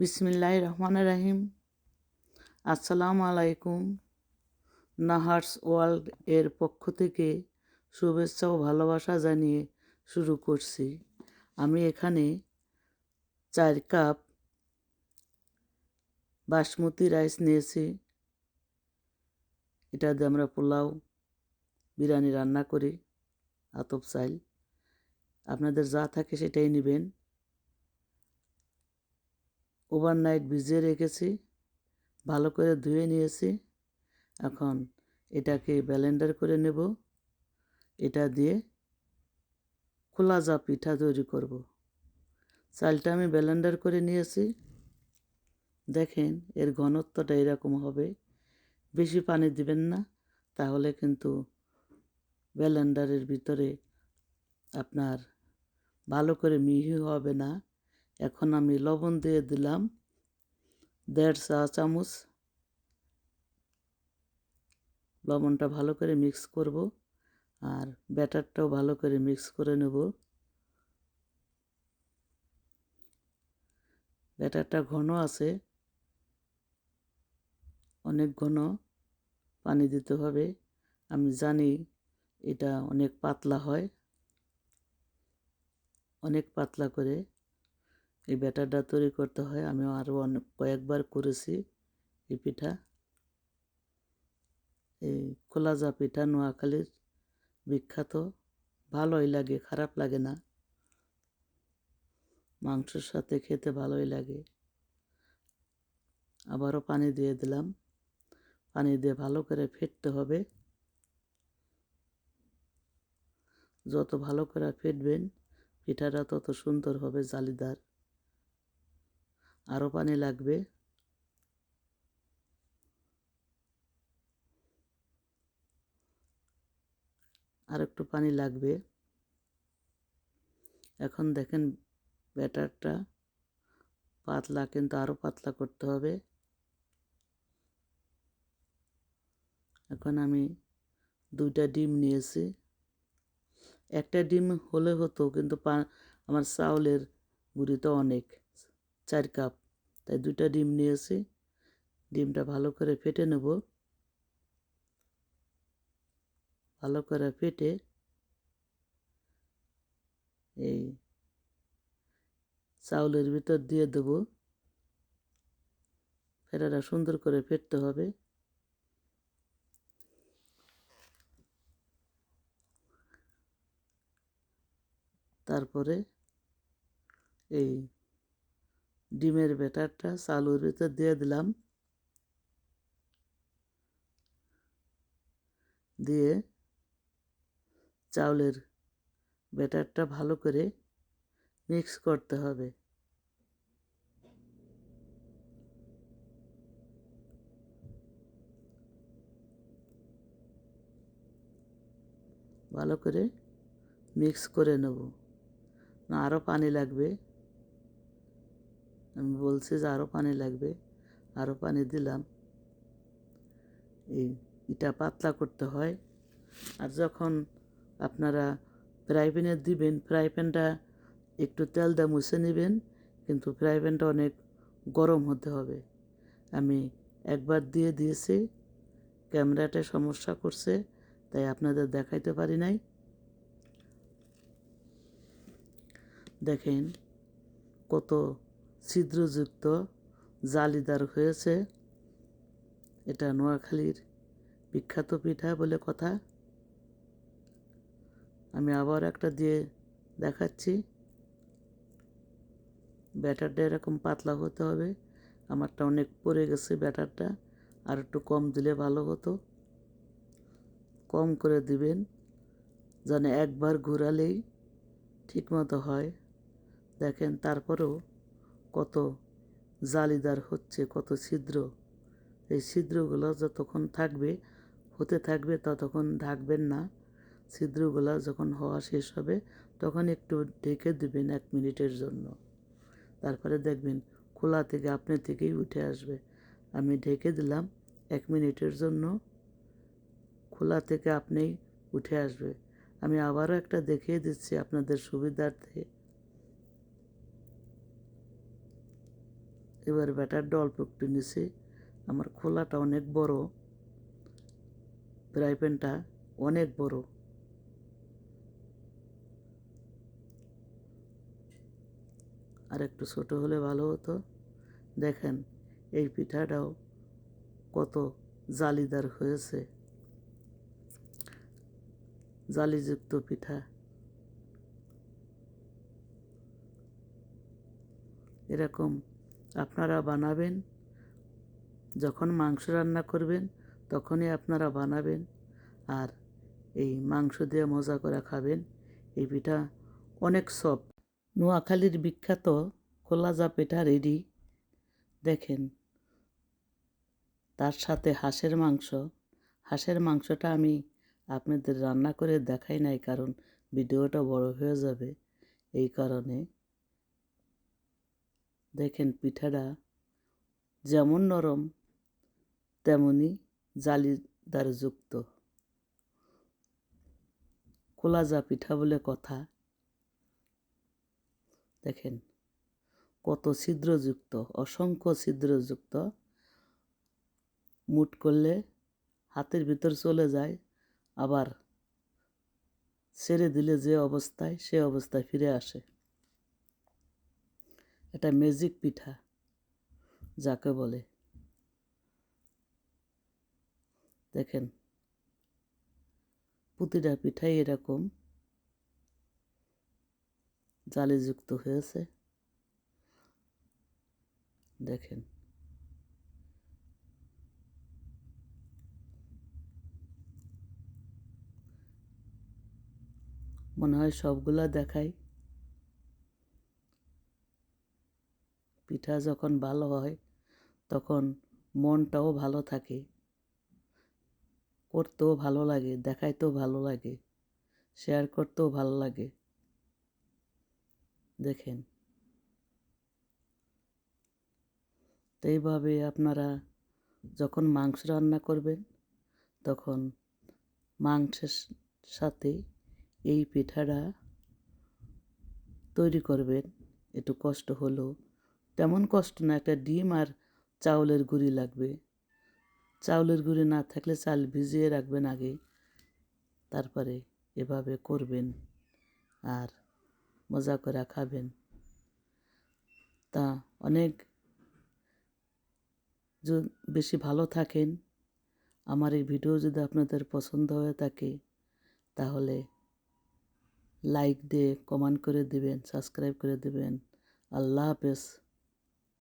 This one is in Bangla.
বিসমিল্লাহ রহমান রাহিম। আসসালামু আলাইকুম। নাহার্স ওয়ার্ল্ড এর পক্ষ থেকে শুভেচ্ছা ও ভালোবাসা জানিয়ে শুরু করছি। আমি এখানে চার কাপ বাসমতি রাইস নিয়েছি। এটা দিয়ে আমরা পোলাও, বিরিয়ানি রান্না করি, আতপ চাইল আপনাদের যা থাকে সেটাই নেবেন। ওভারনাইট ভিজিয়ে রেখেছি, ভালো করে ধুয়ে নিয়েছি। এখন এটাকে ব্যালেন্ডার করে নেব। এটা দিয়ে খোলা যা পিঠা তৈরি করব। চালটা আমি ব্যালেন্ডার করে নিয়েছি। দেখেন এর ঘনত্বটা এরকম হবে। বেশি পানি দিবেন না, তাহলে কিন্তু ব্যালেন্ডারের ভিতরে আপনার ভালো করে মিহি হবে না। এখন আমি লবণ দিয়ে দিলাম। দেড় চা চামচ লবণটা ভালো করে মিক্স করব আর ব্যাটারটাও ভালো করে মিক্স করে নেব। ব্যাটারটা ঘন আছে। অনেক ঘন পানি দিতে হবে। আমি জানি এটা অনেক পাতলা হয়। অনেক পাতলা করে এই ব্যাটারটা তৈরি করতে হয়। আমি আরও অনেক কয়েকবার করেছি এই পিঠা। এই খোলাজা পিঠা নোয়াখালীর বিখ্যাত। ভালোই লাগে, খারাপ লাগে না। মাংসের সাথে খেতে ভালোই লাগে। আবারও পানি দিয়ে দিলাম। পানি দিয়ে ভালো করে ফেটতে হবে। যত ভালো করে ফেটবেন, পিঠাটা তত সুন্দর হবে, জালিদার। আরও পানি লাগবে। আর একটু পানি লাগবে। এখন দেখেন ব্যাটারটা পাতলা, কিন্তু আরও পাতলা করতে হবে। এখন আমি দুইটা ডিম নিয়েছি। একটা ডিম হলে হতো, কিন্তু আমার চাউলের গুঁড়ি তো অনেক, চার কাপ। তাই দুটা ডিম নিয়েছি। ডিমটা ভালো করে ফেটে নেব। ভালো করে ফেটে এই চাউলের ভিতর দিয়ে দেবো। ফেটাটা সুন্দর করে ফেটতে হবে। তারপরে এই ডিমের ব্যাটারটা, চালুর ভিতর দিয়ে দিলাম। দিয়ে চাউলের ব্যাটারটা ভালো করে মিক্স করতে হবে। ভালো করে মিক্স করে নেব। আরও পানি লাগবে। আমি বলছি যে আরও পানি লাগবে আরও পানি দিলাম। এই ইটা পাতলা করতে হয়। আর যখন আপনারা ফ্রাই প্যানে দিবেন, ফ্রাই প্যানটা একটু তেল দিয়ে মুছে নেবেন, কিন্তু ফ্রাই প্যানটা অনেক গরম হতে হবে। আমি একবার দিয়ে দিয়েছি, ক্যামেরাটা সমস্যা করছে, তাই আপনাদের দেখাইতে পারি নাই। দেখেন কত ছিদ্রযুক্ত জালিদার হয়েছে। এটা নোয়াখালীর বিখ্যাত পিঠা বলে কথা। আমি আবার একটা দিয়ে দেখাচ্ছি। ব্যাটারটা এরকম পাতলা হতে হবে। আমারটা অনেক পড়ে গেছে ব্যাটারটা। আর একটু কম দিলে ভালো হতো। কম করে দিবেন, যেন একবার ঘোরালেই ঠিকমতো হয়। দেখেন, তারপরেও কত জালিদার হচ্ছে, কত ছিদ্র। এই ছিদ্রগুলো যতক্ষণ থাকবে, হতে থাকবে ততক্ষণ ঢাকবেন না। ছিদ্রগুলো যখন হওয়া শেষ হবে, তখন একটু ঢেকে দেবেন এক মিনিটের জন্য। তারপরে দেখবেন খোলা থেকে আপনি থেকেই উঠে আসবে। আমি ঢেকে দিলাম এক মিনিটের জন্য। খোলা থেকে আপনিই উঠে আসবে। আমি আবারও একটা দেখিয়ে দিচ্ছি আপনাদের সুবিধার্থে। এবার ব্যাটারটা অল্প একটু নিছি। আমার খোলাটা অনেক বড়। ফ্রাই প্যানটা অনেক বড়। আর একটু ছোট হলে ভালো হতো। দেখেন, এই পিঠাটাও কত জালিদার হয়েছে। জালিযুক্ত পিঠা। এরকম আপনারা বানাবেন। যখন মাংস রান্না করবেন, তখনই আপনারা বানাবেন। আর এই মাংস দিয়ে মজা করে খাবেন। এই পিঠা অনেক সফট। নোয়াখালীর বিখ্যাত খোলাজা পিঠা রেডি। দেখেন, তার সাথে হাঁসের মাংস। হাঁসের মাংসটা আমি আপনাদের রান্না করে দেখাই নাই, কারণ ভিডিওটা বড় হয়ে যাবে। এই কারণে দেখেন পিঠাটা যেমন নরম, তেমনি জালিদারযুক্ত কোলাজা পিঠা বলে কথা। দেখেন কত ছিদ্রযুক্ত, অসংখ্য ছিদ্রযুক্ত। মুট করলে হাতের ভিতর চলে যায়, আবার ছেড়ে দিলে যে অবস্থায় সে অবস্থায় ফিরে আসে। এটা ম্যাজিক পিঠা, যাকে বলে। দেখেন প্রতিটা পিঠাই এরকম জালিযুক্ত হয়েছে। দেখেন, মনে হয় সবগুলা দেখাই পিঠা যখন ভালো হয়, তখন মনটাও ভালো থাকে। করতেও ভালো লাগে, দেখাইতেও ভালো লাগে শেয়ার করতেও ভালো লাগে। দেখেন। এইভাবে আপনারা যখন মাংস রান্না করবেন, তখন মাংসের সাথে এই পিঠাটা তৈরি করবেন। একটু কষ্ট হলেও তেমন কষ্ট না, একটা ডিম আর চাউলের গুঁড়ি লাগবে। চাউলের গুঁড়ি না থাকলে চাল ভিজিয়ে রাখবেন আগে তারপরে এভাবে করবেন আর মজা করে খাবেন। তা অনেক বেশি ভালো থাকেন। আমার এই ভিডিও যদি আপনাদের পছন্দ হয়ে থাকে, তাহলে লাইক দিয়ে কমেন্ট করে দিবেন, সাবস্ক্রাইব করে দিবেন। আল্লাহ হাফেজ।